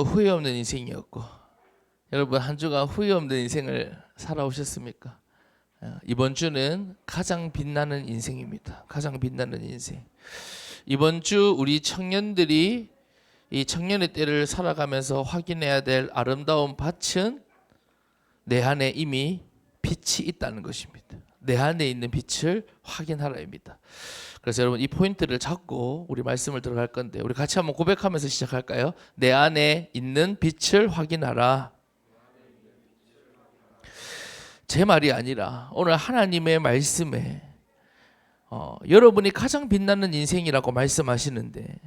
후회 없는 인생이었고 여러분 한 주가 후회 없는 인생을 살아오셨습니까? 어, 이번 주는 가장 빛나는 인생입니다. 가장 빛나는 인생. 이번 주 우리 청년들이 이 청년의 때를 살아가면서 확인해야 될 아름다운 밭은 내 안에 이미 빛이 있다는 것입니다. 내 안에 있는 빛을 확인하라입니다. 그래서 여러분 이 포인트를 잡고 우리 말씀을 들어갈 건데 우리 같이 한번 고백하면서 시작할까요? 내 안에 있는 빛을 확인하라. 제 말이 아니라 오늘 하나님의 말씀에 어, 여러분이 가장 빛나는 인생이라고 말씀하시는데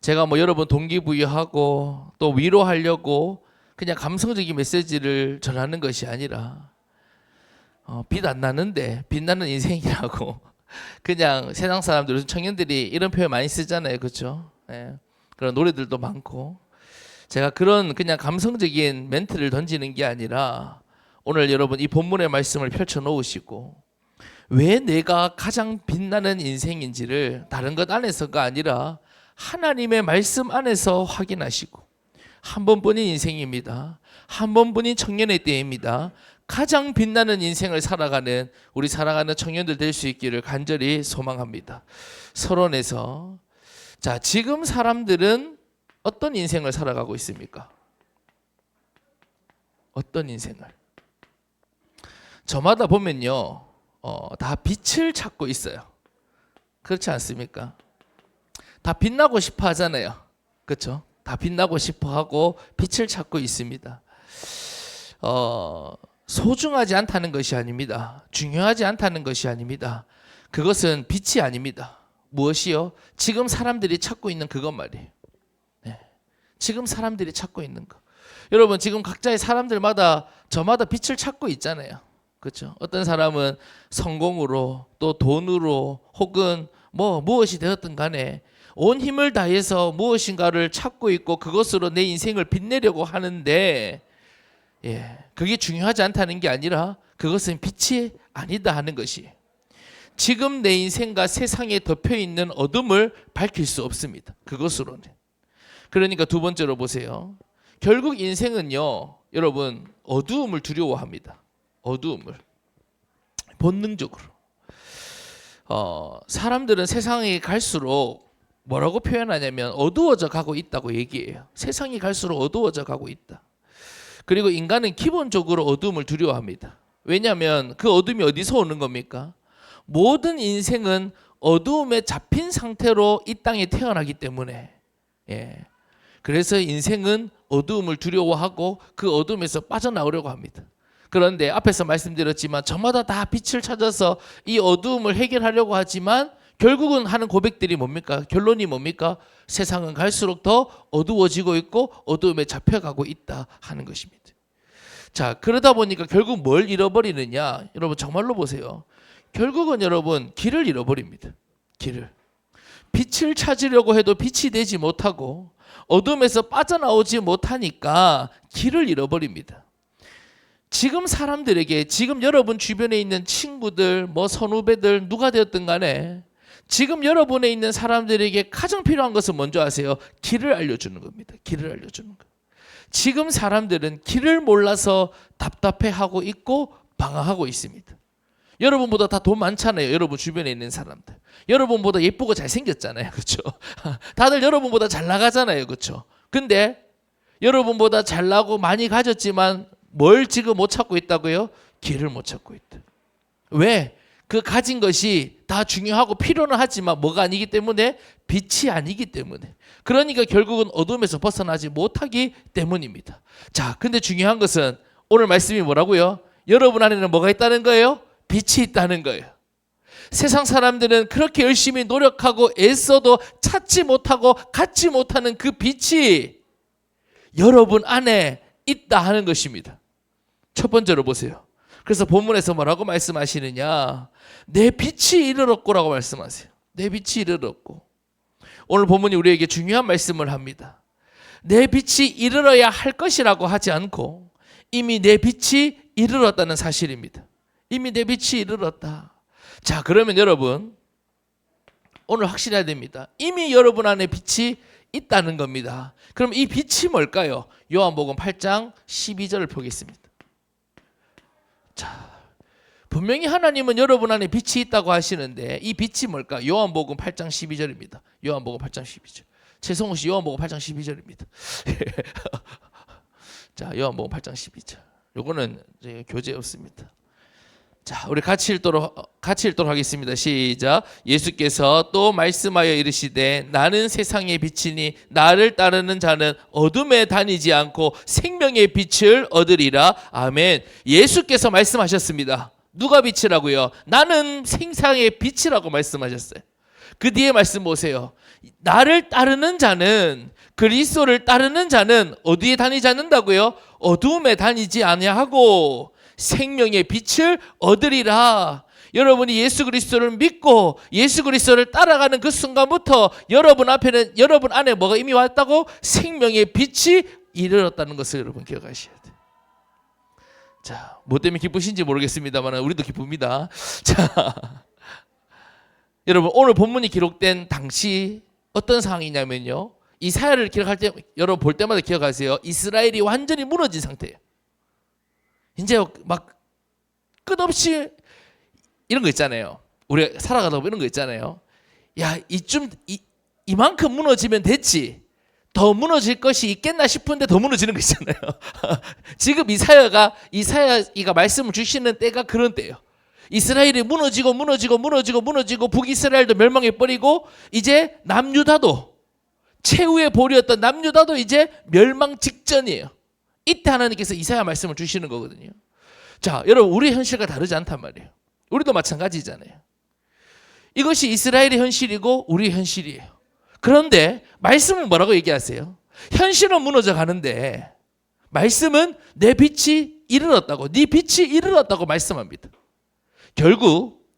제가 뭐 여러분 동기부여하고 또 위로하려고 그냥 감성적인 메시지를 전하는 것이 아니라 어, 빛안 나는데 빛나는 인생이라고 그냥 세상 사람들 요즘 청년들이 이런 표현 많이 쓰잖아요, 그렇죠? 예, 그런 노래들도 많고 제가 그런 그냥 감성적인 멘트를 던지는 게 아니라 오늘 여러분 이 본문의 말씀을 펼쳐 놓으시고 왜 내가 가장 빛나는 인생인지를 다른 것 안에서가 아니라 하나님의 말씀 안에서 확인하시고 한 번뿐인 인생입니다. 한 번뿐인 청년의 때입니다. 가장 빛나는 인생을 살아가는 우리 사랑하는 청년들 될 수 있기를 간절히 소망합니다. 서론에서 자 지금 사람들은 어떤 인생을 살아가고 있습니까? 어떤 인생을? 저마다 보면요, 어, 다 빛을 찾고 있어요. 그렇지 않습니까? 다 빛나고 싶어 하잖아요. 그렇죠? 다 빛나고 싶어 하고 빛을 찾고 있습니다. 어, 소중하지 않다는 것이 아닙니다. 중요하지 않다는 것이 아닙니다. 그것은 빛이 아닙니다. 무엇이요? 지금 사람들이 찾고 있는 그것 말이에요. 네. 지금 사람들이 찾고 있는 거. 여러분 지금 각자의 사람들마다 저마다 빛을 찾고 있잖아요. 그렇죠? 어떤 사람은 성공으로 또 돈으로 혹은 뭐 무엇이 되었든 간에 온 힘을 다해서 무엇인가를 찾고 있고 그것으로 내 인생을 빛내려고 하는데 예, 그게 중요하지 않다는 게 아니라 그것은 빛이 아니다 하는 것이 지금 내 인생과 세상에 덮여 있는 어둠을 밝힐 수 없습니다. 그것으로는. 그러니까 두 번째로 보세요. 결국 인생은요, 여러분 어두움을 두려워합니다. 어두움을 본능적으로. 어, 사람들은 세상에 갈수록 뭐라고 표현하냐면 어두워져 가고 있다고 얘기해요. 세상이 갈수록 어두워져 가고 있다. 그리고 인간은 기본적으로 어둠을 두려워합니다. 왜냐하면 그 어둠이 어디서 오는 겁니까? 모든 인생은 어두움에 잡힌 상태로 이 땅에 태어나기 때문에 예. 그래서 인생은 어두움을 두려워하고 그 어둠에서 빠져나오려고 합니다. 그런데 앞에서 말씀드렸지만 저마다 다 빛을 찾아서 이 어두움을 해결하려고 하지만 결국은 하는 고백들이 뭡니까? 결론이 뭡니까? 세상은 갈수록 더 어두워지고 있고 어두움에 잡혀가고 있다 하는 것입니다. 자, 그러다 보니까 결국 뭘 잃어버리느냐? 여러분 정말로 보세요. 결국은 여러분 길을 잃어버립니다. 길을. 빛을 찾으려고 해도 빛이 되지 못하고 어둠에서 빠져나오지 못하니까 길을 잃어버립니다. 지금 사람들에게 지금 여러분 주변에 있는 친구들, 뭐 선후배들 누가 되었든 간에 지금 여러분에 있는 사람들에게 가장 필요한 것은 먼저 아세요. 길을 알려주는 겁니다. 길을 알려주는 거. 지금 사람들은 길을 몰라서 답답해하고 있고 방황하고 있습니다. 여러분보다 다 돈 많잖아요. 여러분 주변에 있는 사람들. 여러분보다 예쁘고 잘생겼잖아요. 그렇죠? 다들 여러분보다 잘 나가잖아요. 그렇죠? 근데 여러분보다 잘 나고 많이 가졌지만 뭘 지금 못 찾고 있다고요? 길을 못 찾고 있다. 왜? 그 가진 것이 다 중요하고 필요는 하지만 뭐가 아니기 때문에 빛이 아니기 때문에 그러니까 결국은 어둠에서 벗어나지 못하기 때문입니다. 자, 근데 중요한 것은 오늘 말씀이 뭐라고요? 여러분 안에는 뭐가 있다는 거예요? 빛이 있다는 거예요. 세상 사람들은 그렇게 열심히 노력하고 애써도 찾지 못하고 갖지 못하는 그 빛이 여러분 안에 있다 하는 것입니다. 첫 번째로 보세요. 그래서 본문에서 뭐라고 말씀하시느냐? 내 빛이 이르렀고라고 말씀하세요. 내 빛이 이르렀고. 오늘 본문이 우리에게 중요한 말씀을 합니다. 내 빛이 이르러야 할 것이라고 하지 않고 이미 내 빛이 이르렀다는 사실입니다. 이미 내 빛이 이르렀다. 자, 그러면 여러분 오늘 확실해야 됩니다. 이미 여러분 안에 빛이 있다는 겁니다. 그럼 이 빛이 뭘까요? 요한복음 8장 12절을 보겠습니다. 자, 분명히 하나님은 여러분 안에 빛이 있다고 하시는데 이 빛이 뭘까? 요한복음 8장 12절입니다. 요한복음 8장 12절. 최성호 씨 요한복음 8장 12절입니다. 자, 요한복음 8장 12절. 요거는 교재 없습니다. 자, 우리 같이 읽도록 같이 읽도록 하겠습니다. 시작. 예수께서 또 말씀하여 이르시되 나는 세상의 빛이니 나를 따르는 자는 어둠에 다니지 않고 생명의 빛을 얻으리라. 아멘. 예수께서 말씀하셨습니다. 누가 빛이라고요? 나는 생상의 빛이라고 말씀하셨어요. 그 뒤에 말씀 보세요. 나를 따르는 자는 그리스도를 따르는 자는 어디에 다니지 않는다고요? 어둠에 다니지 아니하고 생명의 빛을 얻으리라. 여러분이 예수 그리스도를 믿고 예수 그리스도를 따라가는 그 순간부터 여러분 앞에는 여러분 안에 뭐가 이미 왔다고 생명의 빛이 이르렀다는 것을 여러분 기억하셔야 돼요. 자, 뭐 때문에 기쁘신지 모르겠습니다만 우리도 기쁩니다. 자, 여러분 오늘 본문이 기록된 당시 어떤 상황이냐면요. 이 사야를 기록할 때 여러분 볼 때마다 기억하세요. 이스라엘이 완전히 무너진 상태예요. 이제 막 끝없이 이런 거 있잖아요. 우리 살아가다 보면 이런 거 있잖아요. 야 이쯤 이, 이만큼 무너지면 됐지. 더 무너질 것이 있겠나 싶은데 더 무너지는 거 있잖아요. 지금 이사야가 이사야가 말씀을 주시는 때가 그런 때예요. 이스라엘이 무너지고 무너지고 무너지고 무너지고 북이스라엘도 멸망해 버리고 이제 남유다도 최후의 볼이었던 남유다도 이제 멸망 직전이에요. 이때 하나님께서 이사야 말씀을 주시는 거거든요. 자, 여러분 우리 현실과 다르지 않단 말이에요. 우리도 마찬가지잖아요. 이것이 이스라엘의 현실이고 우리 현실이에요. 그런데 말씀은 뭐라고 얘기하세요? 현실은 무너져 가는데 말씀은 내 빛이 이르렀다고, 네 빛이 이르렀다고 말씀합니다. 결국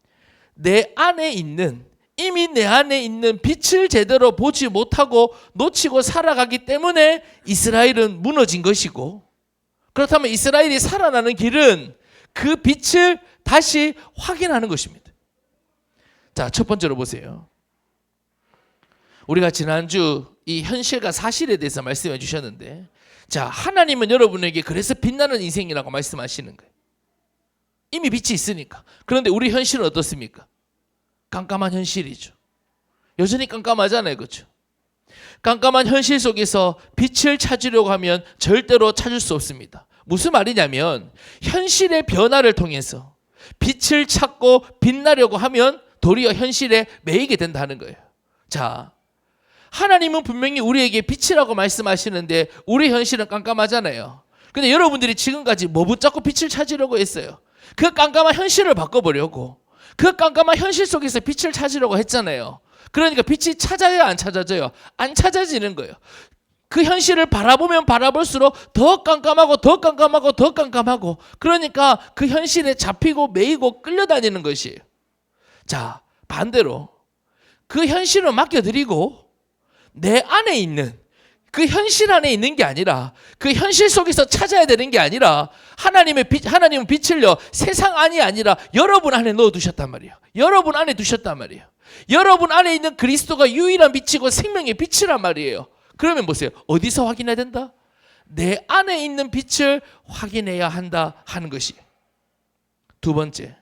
내 안에 있는 이미 내 안에 있는 빛을 제대로 보지 못하고 놓치고 살아가기 때문에 이스라엘은 무너진 것이고 그렇다면 이스라엘이 살아나는 길은 그 빛을 다시 확인하는 것입니다. 자, 첫 번째로 보세요. 우리가 지난주 이 현실과 사실에 대해서 말씀해 주셨는데 자, 하나님은 여러분에게 그래서 빛나는 인생이라고 말씀하시는 거예요. 이미 빛이 있으니까. 그런데 우리 현실은 어떻습니까? 깜깜한 현실이죠. 여전히 깜깜하잖아요. 그렇죠? 깜깜한 현실 속에서 빛을 찾으려고 하면 절대로 찾을 수 없습니다. 무슨 말이냐면 현실의 변화를 통해서 빛을 찾고 빛나려고 하면 도리어 현실에 매이게 된다는 거예요. 자, 하나님은 분명히 우리에게 빛이라고 말씀하시는데 우리 현실은 깜깜하잖아요. 근데 여러분들이 지금까지 뭐 붙잡고 빛을 찾으려고 했어요. 그 깜깜한 현실을 바꿔보려고 그 깜깜한 현실 속에서 빛을 찾으려고 했잖아요. 그러니까 빛이 찾아야 안 찾아져요. 안 찾아지는 거예요. 그 현실을 바라보면 바라볼수록 더 깜깜하고 더 깜깜하고 더 깜깜하고 그러니까 그 현실에 잡히고 매이고 끌려다니는 것이에요. 자, 반대로 그 현실을 맡겨드리고 내 안에 있는 그 현실 안에 있는 게 아니라 그 현실 속에서 찾아야 되는 게 아니라 하나님의 빛 하나님은 빛을요 세상 안이 아니라 여러분 안에 넣어 두셨단 말이에요. 여러분 안에 두셨단 말이에요. 여러분 안에 있는 그리스도가 유일한 빛이고 생명의 빛이란 말이에요. 그러면 보세요. 어디서 확인해야 된다? 내 안에 있는 빛을 확인해야 한다 하는 것이. 두 번째.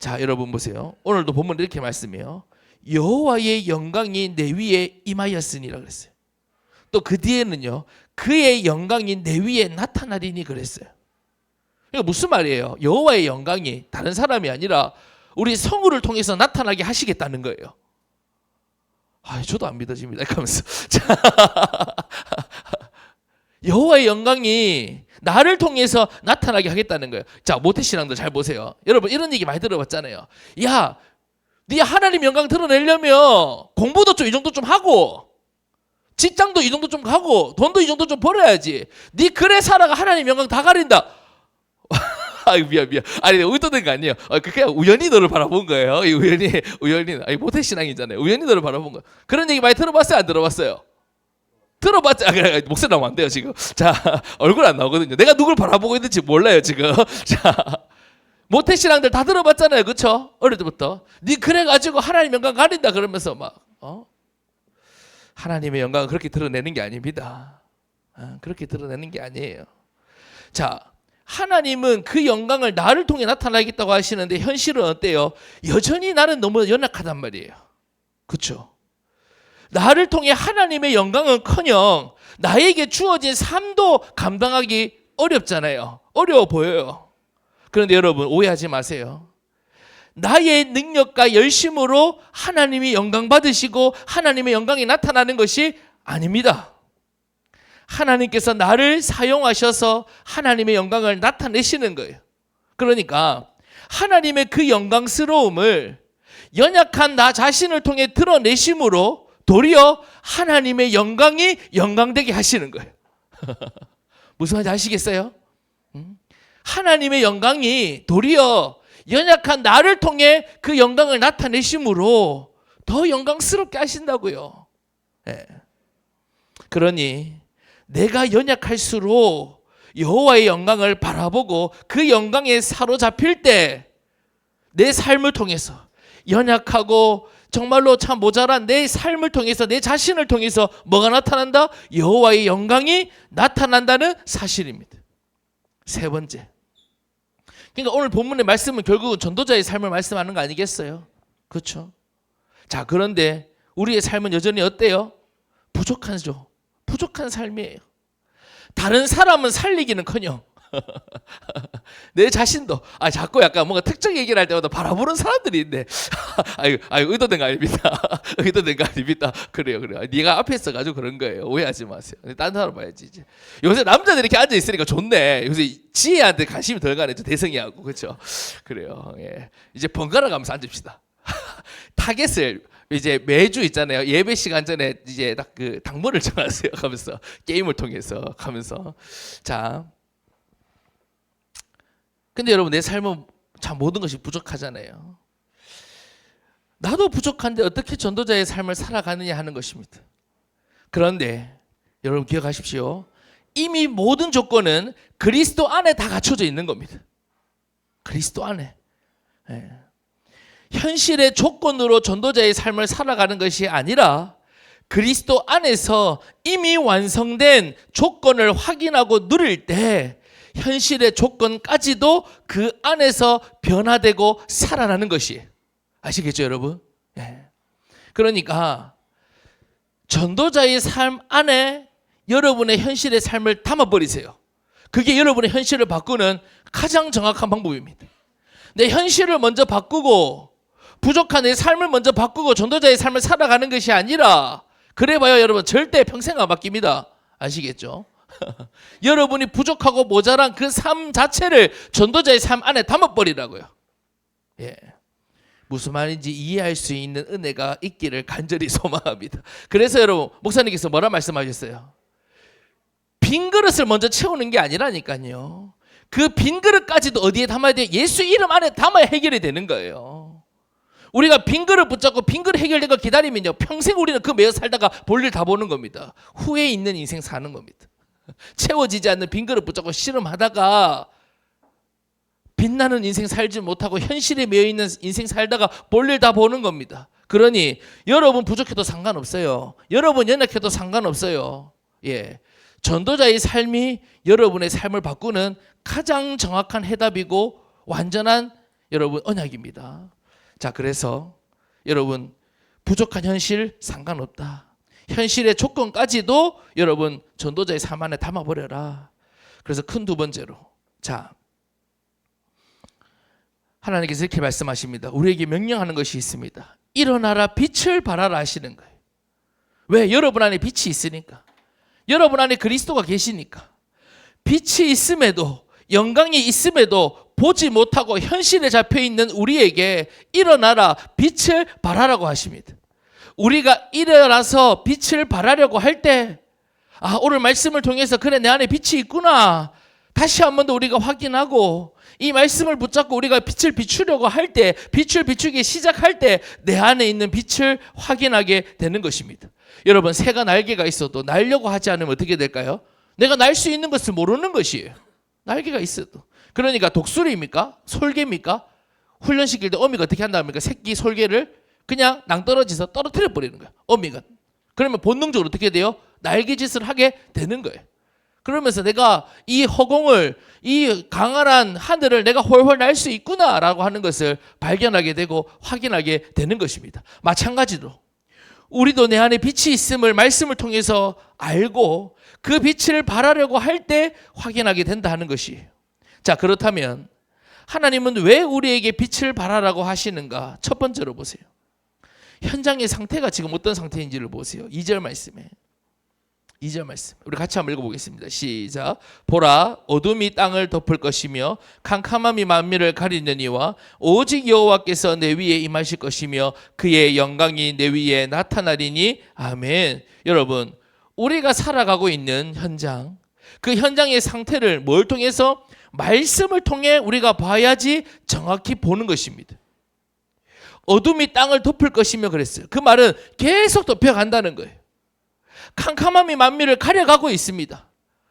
자, 여러분 보세요. 오늘도 본문 이렇게 말씀해요. 여호와의 영광이 내 위에 임하였으니라 그랬어요. 또 그 뒤에는요. 그의 영광이 내 위에 나타나리니 그랬어요. 이거 무슨 말이에요? 여호와의 영광이 다른 사람이 아니라 우리 성우를 통해서 나타나게 하시겠다는 거예요. 아, 저도 안 믿어집니다. 하면서 여호와의 영광이 나를 통해서 나타나게 하겠다는 거예요. 자, 모태 신앙도 잘 보세요. 여러분 이런 얘기 많이 들어봤잖아요. 야, 네 하나님 영광 드러내려면 공부도 좀 이 정도 좀 하고 직장도 이 정도 좀 가고 돈도 이 정도 좀 벌어야지. 네 그래 살아가 하나님 영광 다 가린다. 아 미안 미안. 아니 의도된 거 아니에요. 아, 그냥 우연히 너를 바라본 거예요. 이 우연히 우연히 아니 모태 신앙이잖아요. 우연히 너를 바라본 거. 그런 얘기 많이 들어봤어요? 안 들어봤어요? 들어봤지? 아, 그래, 목소리 나오면 안 돼요 지금. 자 얼굴 안 나오거든요. 내가 누굴 바라보고 있는지 몰라요 지금. 자 모태 신앙들 다 들어봤잖아요, 그렇죠? 어릴 때부터. 네 그래 가지고 하나님 영광 가린다 그러면서 막 어? 하나님의 영광을 그렇게 드러내는 게 아닙니다. 어, 그렇게 드러내는 게 아니에요. 자, 하나님은 그 영광을 나를 통해 나타나겠다고 하시는데 현실은 어때요? 여전히 나는 너무 연약하단 말이에요. 그렇죠? 나를 통해 하나님의 영광은커녕 나에게 주어진 삶도 감당하기 어렵잖아요. 어려워 보여요. 그런데 여러분 오해하지 마세요. 나의 능력과 열심으로 하나님이 영광 받으시고 하나님의 영광이 나타나는 것이 아닙니다. 하나님께서 나를 사용하셔서 하나님의 영광을 나타내시는 거예요. 그러니까 하나님의 그 영광스러움을 연약한 나 자신을 통해 드러내심으로 도리어 하나님의 영광이 영광되게 하시는 거예요. 무슨 말인지 아시겠어요? 음? 하나님의 영광이 도리어 연약한 나를 통해 그 영광을 나타내심으로 더 영광스럽게 하신다고요. 예. 그러니 내가 연약할수록 여호와의 영광을 바라보고 그 영광에 사로잡힐 때 내 삶을 통해서 연약하고 정말로 참 모자란 내 삶을 통해서 내 자신을 통해서 뭐가 나타난다? 여호와의 영광이 나타난다는 사실입니다. 세 번째. 그러니까 오늘 본문의 말씀은 결국은 전도자의 삶을 말씀하는 거 아니겠어요? 그렇죠? 자, 그런데 우리의 삶은 여전히 어때요? 부족하죠. 부족한 삶이에요. 다른 사람은 살리기는커녕 내 자신도 아 자꾸 약간 뭔가 특정 얘기를 할 때마다 바라보는 사람들이 있네. 아유 아유 의도된 거 아닙니다. 의도된 거 아닙니다. 그래요 그래요. 네가 앞에 있어가지고 그런 거예요. 오해하지 마세요. 딴 사람 봐야지 이제. 요새 남자들이 이렇게 앉아 있으니까 좋네. 요새 지혜한테 관심이 덜 가네. 저 대성이하고 그렇죠. 그래요. 예. 이제 번갈아 가면서 앉읍시다. 타겟을 이제 매주 있잖아요. 예배 시간 전에 이제 딱 그 당번을 정하세요. 가면서 게임을 통해서 가면서 자. 근데 여러분 내 삶은 참 모든 것이 부족하잖아요. 나도 부족한데 어떻게 전도자의 삶을 살아가느냐 하는 것입니다. 그런데 여러분 기억하십시오. 이미 모든 조건은 그리스도 안에 다 갖춰져 있는 겁니다. 그리스도 안에. 예. 현실의 조건으로 전도자의 삶을 살아가는 것이 아니라 그리스도 안에서 이미 완성된 조건을 확인하고 누릴 때 현실의 조건까지도 그 안에서 변화되고 살아나는 것이 아시겠죠, 여러분? 예. 그러니까 전도자의 삶 안에 여러분의 현실의 삶을 담아버리세요. 그게 여러분의 현실을 바꾸는 가장 정확한 방법입니다. 내 현실을 먼저 바꾸고 부족한 내 삶을 먼저 바꾸고 전도자의 삶을 살아가는 것이 아니라 그래봐요 여러분 절대 평생 안 바뀝니다. 아시겠죠? 여러분이 부족하고 모자란 그 삶 자체를 전도자의 삶 안에 담아버리라고요. 예. 무슨 말인지 이해할 수 있는 은혜가 있기를 간절히 소망합니다. 그래서 여러분 목사님께서 뭐라 말씀하셨어요? 빈 그릇을 먼저 채우는 게 아니라니까요. 그 빈 그릇까지도 어디에 담아야 돼? 예수 이름 안에 담아야 해결이 되는 거예요. 우리가 빈 그릇 붙잡고 빈 그릇 해결된 거 기다리면요. 평생 우리는 그 매어 살다가 볼일 다 보는 겁니다. 후에 있는 인생 사는 겁니다. 채워지지 않는 빈 그릇 붙잡고 씨름하다가 빛나는 인생 살지 못하고 현실에 매여 있는 인생 살다가 볼일 다 보는 겁니다. 그러니 여러분 부족해도 상관없어요. 여러분 연약해도 상관없어요. 예. 전도자의 삶이 여러분의 삶을 바꾸는 가장 정확한 해답이고 완전한 여러분 언약입니다. 자, 그래서 여러분 부족한 현실 상관없다. 현실의 조건까지도 여러분 전도자의 삶 안에 담아버려라. 그래서 큰 두 번째로 자 하나님께서 이렇게 말씀하십니다. 우리에게 명령하는 것이 있습니다. 일어나라 빛을 발하라 하시는 거예요. 왜? 여러분 안에 빛이 있으니까. 여러분 안에 그리스도가 계시니까. 빛이 있음에도 영광이 있음에도 보지 못하고 현실에 잡혀 있는 우리에게 일어나라 빛을 발하라고 하십니다. 우리가 일어나서 빛을 발하려고 할 때, 아, 오늘 말씀을 통해서 그래, 내 안에 빛이 있구나. 다시 한 번 더 우리가 확인하고, 이 말씀을 붙잡고 우리가 빛을 비추려고 할 때, 빛을 비추기 시작할 때, 내 안에 있는 빛을 확인하게 되는 것입니다. 여러분, 새가 날개가 있어도 날려고 하지 않으면 어떻게 될까요? 내가 날 수 있는 것을 모르는 것이에요. 날개가 있어도. 그러니까 독수리입니까? 솔개입니까? 훈련시킬 때 어미가 어떻게 한다니까 새끼 솔개를 그냥 낭떠러지서 떨어뜨려 버리는 거야. 어미가 그러면 본능적으로 어떻게 돼요? 날개짓을 하게 되는 거예요. 그러면서 내가 이 허공을 이 강한 하늘을 내가 훨훨 날 수 있구나라고 하는 것을 발견하게 되고 확인하게 되는 것입니다. 마찬가지로 우리도 내 안에 빛이 있음을 말씀을 통해서 알고 그 빛을 발하려고 할 때 확인하게 된다 하는 것이에요. 자, 그렇다면 하나님은 왜 우리에게 빛을 발하라고 하시는가? 첫 번째로 보세요. 현장의 상태가 지금 어떤 상태인지를 보세요. 2절 말씀에. 2절 말씀. 우리 같이 한번 읽어보겠습니다. 시작. 보라, 어둠이 땅을 덮을 것이며 캄캄함이 만미를 가리느니와 오직 여호와께서 내 위에 임하실 것이며 그의 영광이 내 위에 나타나리니 아멘. 여러분, 우리가 살아가고 있는 현장, 그 현장의 상태를 뭘 통해서 말씀을 통해 우리가 봐야지 정확히 보는 것입니다. 어둠이 땅을 덮을 것이며 그랬어요. 그 말은 계속 덮여간다는 거예요. 캄캄함이 만미를 가려가고 있습니다.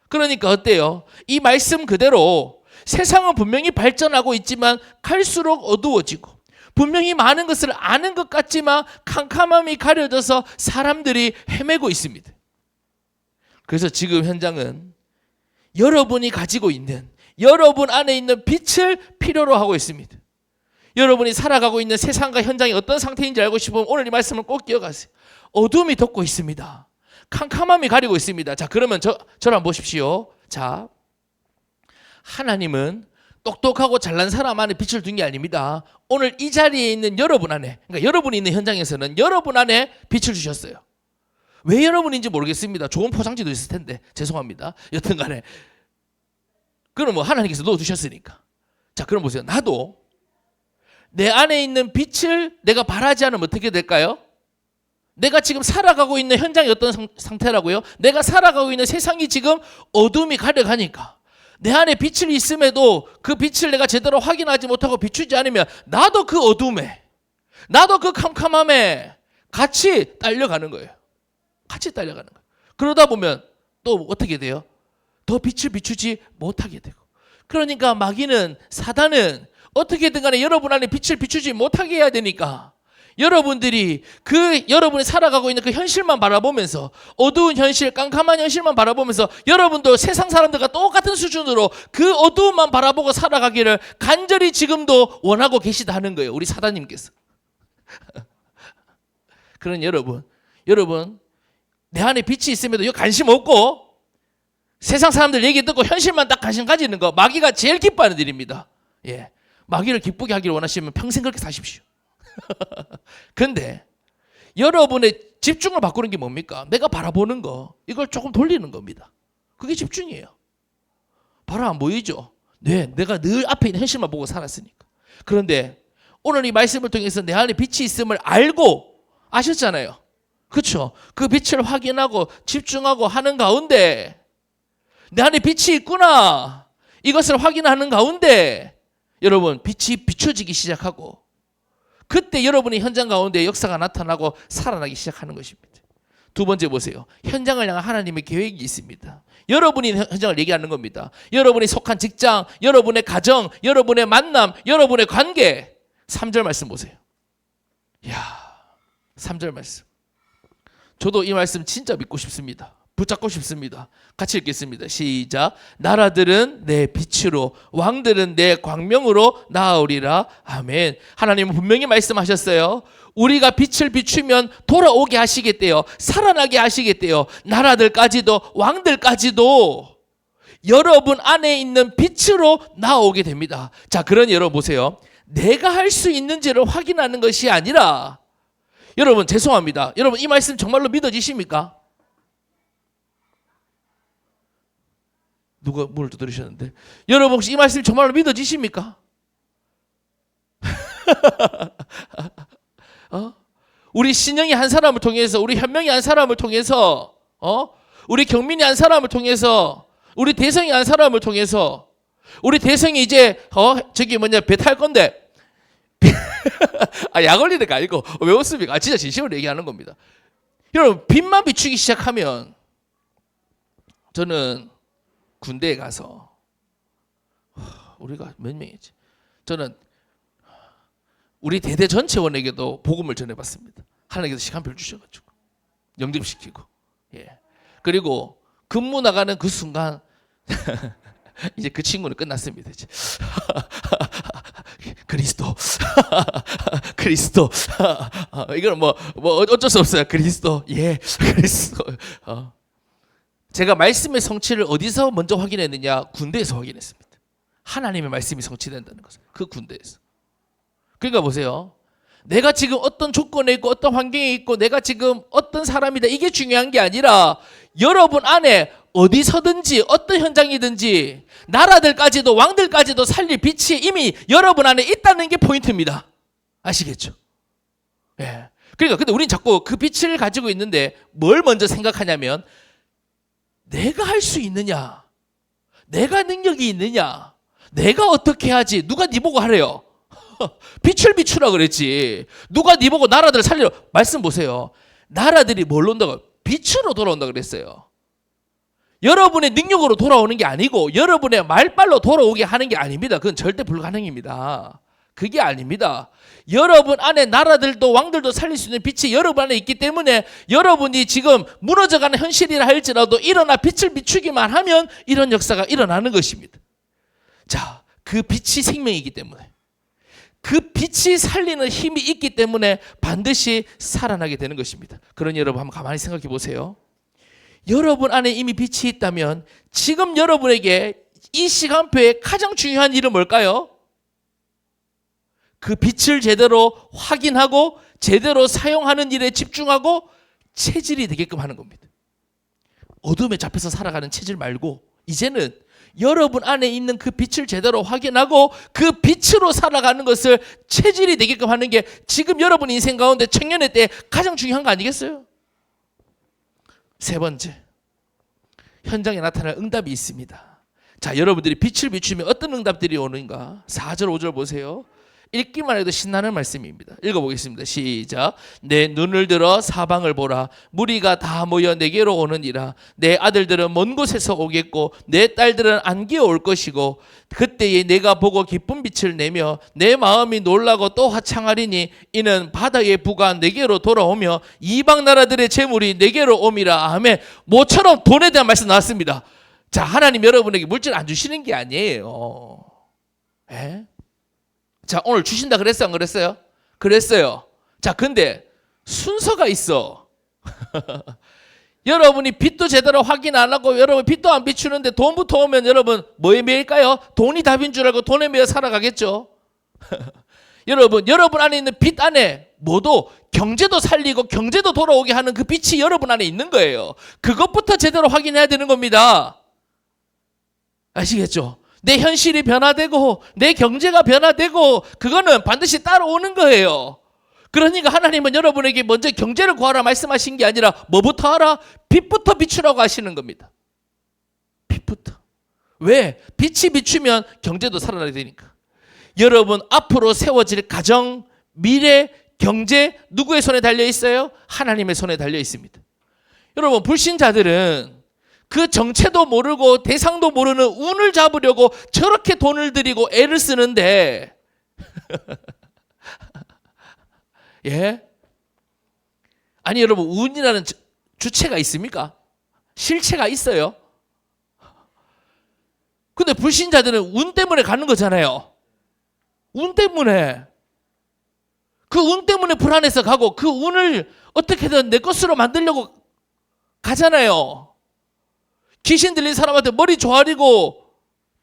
그러니까 어때요? 이 말씀 그대로 세상은 분명히 발전하고 있지만 갈수록 어두워지고 분명히 많은 것을 아는 것 같지만 캄캄함이 가려져서 사람들이 헤매고 있습니다. 그래서 지금 현장은 여러분이 가지고 있는 여러분 안에 있는 빛을 필요로 하고 있습니다. 여러분이 살아가고 있는 세상과 현장이 어떤 상태인지 알고 싶으면 오늘 이 말씀을 꼭 기억하세요. 어둠이 덮고 있습니다. 캄캄함이 가리고 있습니다. 자, 그러면 저, 저를 한번 보십시오. 자, 하나님은 똑똑하고 잘난 사람 안에 빛을 둔 게 아닙니다. 오늘 이 자리에 있는 여러분 안에, 그러니까 여러분이 있는 현장에서는 여러분 안에 빛을 주셨어요. 왜 여러분인지 모르겠습니다. 좋은 포장지도 있을 텐데 죄송합니다. 여튼 간에 그럼 뭐 하나님께서 넣어 두셨으니까. 자, 그럼 보세요. 나도 내 안에 있는 빛을 내가 바라지 않으면 어떻게 될까요? 내가 지금 살아가고 있는 현장이 어떤 상, 상태라고요? 내가 살아가고 있는 세상이 지금 어둠이 가려가니까 내 안에 빛을 있음에도 그 빛을 내가 제대로 확인하지 못하고 비추지 않으면 나도 그 어둠에 나도 그 캄캄함에 같이 딸려가는 거예요. 같이 딸려가는 거예요. 그러다 보면 또 어떻게 돼요? 더 빛을 비추지 못하게 되고. 그러니까 마귀는 사단은 어떻게든 간에 여러분 안에 빛을 비추지 못하게 해야 되니까 여러분들이 그 여러분이 살아가고 있는 그 현실만 바라보면서 어두운 현실, 깜깜한 현실만 바라보면서 여러분도 세상 사람들과 똑같은 수준으로 그 어두움만 바라보고 살아가기를 간절히 지금도 원하고 계시다는 거예요. 우리 사단님께서. 그런 여러분, 여러분 내 안에 빛이 있음에도 이 관심 없고 세상 사람들 얘기 듣고 현실만 딱 관심 가지는 거 마귀가 제일 기뻐하는 일입니다. 예. 마귀를 기쁘게 하기를 원하시면 평생 그렇게 사십시오. 근데 여러분의 집중을 바꾸는 게 뭡니까? 내가 바라보는 거 이걸 조금 돌리는 겁니다. 그게 집중이에요. 바로 안 보이죠? 네, 내가 늘 앞에 있는 현실만 보고 살았으니까. 그런데 오늘 이 말씀을 통해서 내 안에 빛이 있음을 알고 아셨잖아요. 그렇죠? 그 빛을 확인하고 집중하고 하는 가운데 내 안에 빛이 있구나. 이것을 확인하는 가운데 여러분 빛이 비춰지기 시작하고 그때 여러분의 현장 가운데 역사가 나타나고 살아나기 시작하는 것입니다. 두 번째 보세요. 현장을 향한 하나님의 계획이 있습니다. 여러분이 현장을 얘기하는 겁니다. 여러분이 속한 직장, 여러분의 가정, 여러분의 만남, 여러분의 관계. 3절 말씀 보세요. 이야, 3절 말씀. 저도 이 말씀 진짜 믿고 싶습니다. 붙잡고 싶습니다. 같이 읽겠습니다. 시작. 나라들은 내 빛으로, 왕들은 내 광명으로 나아오리라. 아멘. 하나님은 분명히 말씀하셨어요. 우리가 빛을 비추면 돌아오게 하시겠대요. 살아나게 하시겠대요. 나라들까지도, 왕들까지도 여러분 안에 있는 빛으로 나오게 됩니다. 자, 그러니 여러분 보세요. 내가 할 수 있는지를 확인하는 것이 아니라 여러분 죄송합니다. 여러분 이 말씀 정말로 믿어지십니까? 누가 문을 두드리셨는데 여러분 혹시 이 말씀 정말로 믿어지십니까? 어? 우리 신영이 한 사람을 통해서 우리 현명이 한 사람을 통해서 어? 우리 경민이 한 사람을 통해서 우리 대성이 한 사람을 통해서 우리 대성이 이제 어 저기 뭐냐 배 탈 건데 아약 올리는 거 아니고 왜 웃습니까? 아 진짜 진심으로 얘기하는 겁니다. 여러분 빛만 비추기 시작하면 저는 군대에 가서 우리가 몇 명이지? 저는 우리 대대 전체원에게도 복음을 전해봤습니다. 하나님께서 시간표를 주셔가지고 영접시키고. 예. 그리고 근무 나가는 그 순간 이제 그 친구는 끝났습니다. 이제. 그리스도, 그리스도. 어, 이거는 뭐, 뭐 어쩔 수 없어요. 그리스도, 예, 그리스도. 어. 제가 말씀의 성취를 어디서 먼저 확인했느냐? 군대에서 확인했습니다. 하나님의 말씀이 성취된다는 것을 그 군대에서. 그러니까 보세요. 내가 지금 어떤 조건에 있고 어떤 환경에 있고 내가 지금 어떤 사람이다 이게 중요한 게 아니라 여러분 안에 어디서든지 어떤 현장이든지 나라들까지도 왕들까지도 살릴 빛이 이미 여러분 안에 있다는 게 포인트입니다. 아시겠죠? 예. 그러니까 근데 우린 자꾸 그 빛을 가지고 있는데 뭘 먼저 생각하냐면 내가 할 수 있느냐? 내가 능력이 있느냐? 내가 어떻게 하지? 누가 네 보고 하래요? 빛을 비추라 그랬지. 누가 네 보고 나라들 살리려 말씀 보세요. 나라들이 뭘로 온다고? 빛으로 돌아온다 그랬어요. 여러분의 능력으로 돌아오는 게 아니고 여러분의 말빨로 돌아오게 하는 게 아닙니다. 그건 절대 불가능입니다. 그게 아닙니다. 여러분 안에 나라들도 왕들도 살릴 수 있는 빛이 여러분 안에 있기 때문에 여러분이 지금 무너져가는 현실이라 할지라도 일어나 빛을 비추기만 하면 이런 역사가 일어나는 것입니다. 자, 그 빛이 생명이기 때문에 그 빛이 살리는 힘이 있기 때문에 반드시 살아나게 되는 것입니다. 그러니 여러분 한번 가만히 생각해 보세요. 여러분 안에 이미 빛이 있다면 지금 여러분에게 이 시간표에 가장 중요한 일은 뭘까요? 그 빛을 제대로 확인하고 제대로 사용하는 일에 집중하고 체질이 되게끔 하는 겁니다. 어둠에 잡혀서 살아가는 체질 말고 이제는 여러분 안에 있는 그 빛을 제대로 확인하고 그 빛으로 살아가는 것을 체질이 되게끔 하는 게 지금 여러분 인생 가운데 청년의 때 가장 중요한 거 아니겠어요? 세 번째, 현장에 나타날 응답이 있습니다. 자, 여러분들이 빛을 비추면 어떤 응답들이 오는가? 4절, 5절 보세요. 읽기만 해도 신나는 말씀입니다. 읽어보겠습니다. 시작. 내 눈을 들어 사방을 보라. 무리가 다 모여 내게로 오느니라. 내 아들들은 먼 곳에서 오겠고 내 딸들은 안기어 올 것이고 그때에 내가 보고 기쁜 빛을 내며 내 마음이 놀라고 또 화창하리니 이는 바다의 부가 내게로 돌아오며 이방 나라들의 재물이 내게로 옴이라. 아멘. 모처럼 돈에 대한 말씀 나왔습니다. 자, 하나님 여러분에게 물질 안 주시는 게 아니에요. 에? 자, 오늘 주신다 그랬어요? 안 그랬어요? 그랬어요. 자, 근데 순서가 있어. 여러분이 빚도 제대로 확인 안 하고 여러분 빚도 안 비추는데 돈부터 오면 여러분 뭐에 매일까요? 돈이 답인 줄 알고 돈에 매여 살아가겠죠. 여러분, 여러분 안에 있는 빚 안에 뭐도 경제도 살리고 경제도 돌아오게 하는 그 빛이 여러분 안에 있는 거예요. 그것부터 제대로 확인해야 되는 겁니다. 아시겠죠? 내 현실이 변화되고 내 경제가 변화되고 그거는 반드시 따라오는 거예요. 그러니까 하나님은 여러분에게 먼저 경제를 구하라 말씀하신 게 아니라 뭐부터 하라? 빛부터 비추라고 하시는 겁니다. 빛부터. 왜? 빛이 비추면 경제도 살아나게 되니까. 여러분 앞으로 세워질 가정, 미래, 경제 누구의 손에 달려 있어요? 하나님의 손에 달려 있습니다. 여러분 불신자들은 그 정체도 모르고 대상도 모르는 운을 잡으려고 저렇게 돈을 들이고 애를 쓰는데 예? 아니 여러분 운이라는 주- 주체가 있습니까? 실체가 있어요. 근데 불신자들은 운 때문에 가는 거잖아요. 운 때문에 그 운 때문에 불안해서 가고 그 운을 어떻게든 내 것으로 만들려고 가잖아요. 귀신 들린 사람한테 머리 조아리고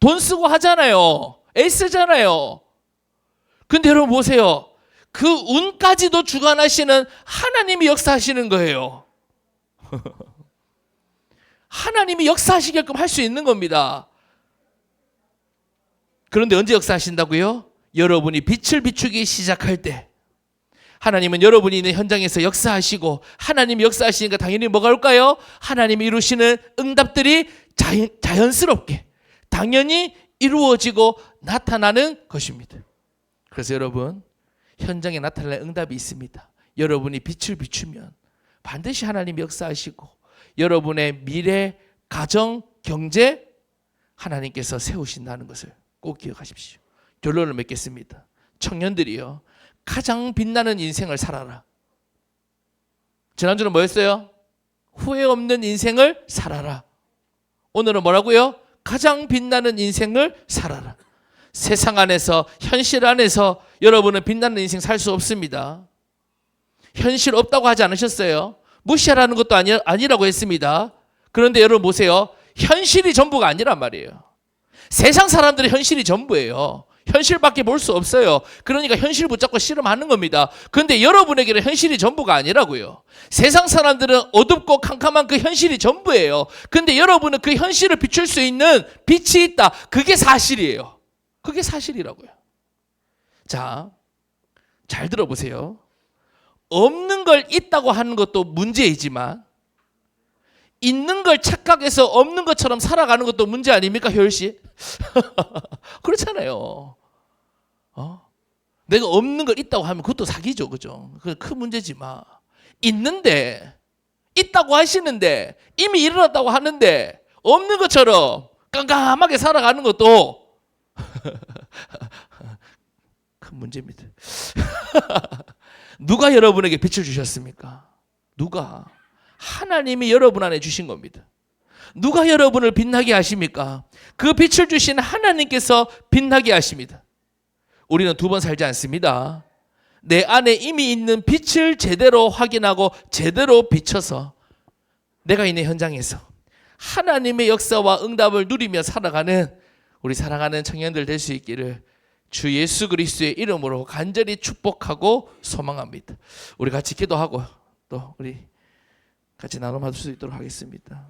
돈 쓰고 하잖아요. 애쓰잖아요. 근데 여러분 보세요. 그 운까지도 주관하시는 하나님이 역사하시는 거예요. 하나님이 역사하시게끔 할 수 있는 겁니다. 그런데 언제 역사하신다고요? 여러분이 빛을 비추기 시작할 때 하나님은 여러분이 있는 현장에서 역사하시고 하나님이 역사하시니까 당연히 뭐가 올까요? 하나님이 이루시는 응답들이 자연, 자연스럽게 당연히 이루어지고 나타나는 것입니다. 그래서 여러분 현장에 나타날 응답이 있습니다. 여러분이 빛을 비추면 반드시 하나님이 역사하시고 여러분의 미래, 가정, 경제 하나님께서 세우신다는 것을 꼭 기억하십시오. 결론을 맺겠습니다. 청년들이요. 가장 빛나는 인생을 살아라. 지난주는 뭐였어요? 후회 없는 인생을 살아라. 오늘은 뭐라고요? 가장 빛나는 인생을 살아라. 세상 안에서 현실 안에서 여러분은 빛나는 인생 살 수 없습니다. 현실 없다고 하지 않으셨어요? 무시하라는 것도 아니, 아니라고 했습니다. 그런데 여러분 보세요. 현실이 전부가 아니란 말이에요. 세상 사람들의 현실이 전부예요. 현실밖에 볼 수 없어요. 그러니까 현실 붙잡고 씨름하는 겁니다. 그런데 여러분에게는 현실이 전부가 아니라고요. 세상 사람들은 어둡고 캄캄한 그 현실이 전부예요. 근데 여러분은 그 현실을 비출 수 있는 빛이 있다. 그게 사실이에요. 그게 사실이라고요. 자, 잘 들어보세요. 없는 걸 있다고 하는 것도 문제이지만 있는 걸 착각해서 없는 것처럼 살아가는 것도 문제 아닙니까, 효율 씨? 그렇잖아요. 어? 내가 없는 걸 있다고 하면 그것도 사기죠, 그죠? 그큰 문제지만 있는데 있다고 하시는데 이미 일어났다고 하는데 없는 것처럼 깜깜하게 살아가는 것도 큰 문제입니다. 누가 여러분에게 빛을 주셨습니까? 누가? 하나님이 여러분 안에 주신 겁니다. 누가 여러분을 빛나게 하십니까? 그 빛을 주신 하나님께서 빛나게 하십니다. 우리는 두 번 살지 않습니다. 내 안에 이미 있는 빛을 제대로 확인하고 제대로 비춰서 내가 있는 현장에서 하나님의 역사와 응답을 누리며 살아가는 우리 사랑하는 청년들 될 수 있기를 주 예수 그리스도의 이름으로 간절히 축복하고 소망합니다. 우리 같이 기도하고 또 우리 같이 나눠 받을 수 있도록 하겠습니다.